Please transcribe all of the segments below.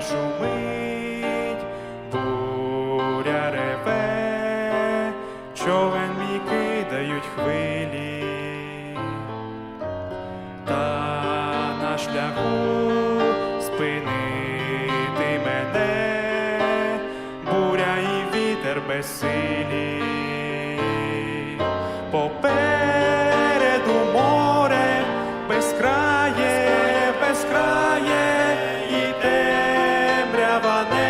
шумить, буря реве, човен мій кидають хвилі, та на шляху спинити мене, буря і вітер безсилі. Темрява небо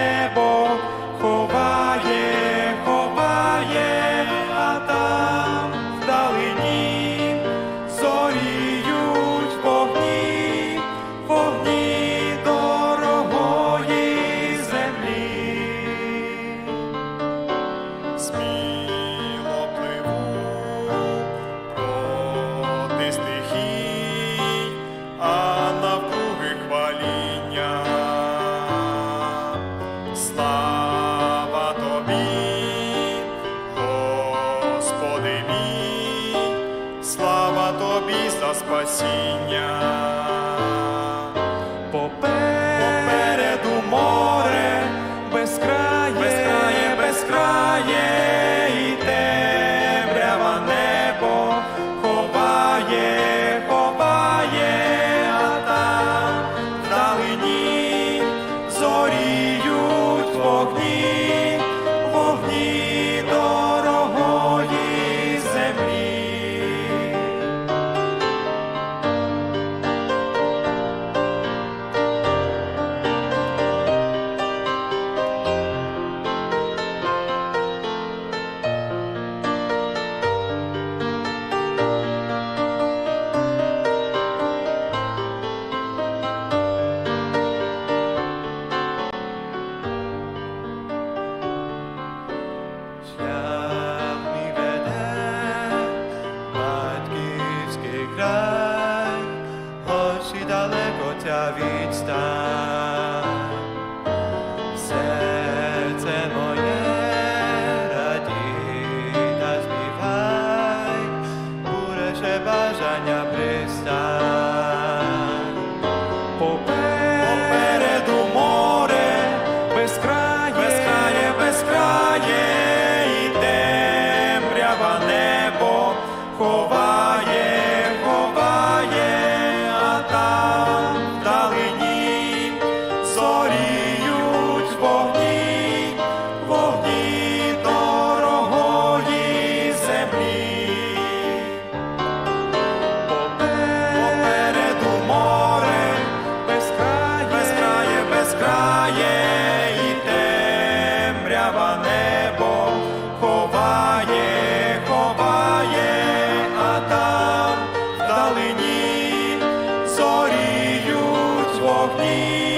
Слава тобі, Господи мій, слава тобі за спасіння. me. моя моє раді та буреше бажання пристань. Попереду море, безкрає, безкрає, безкрає, і темрява небо. of.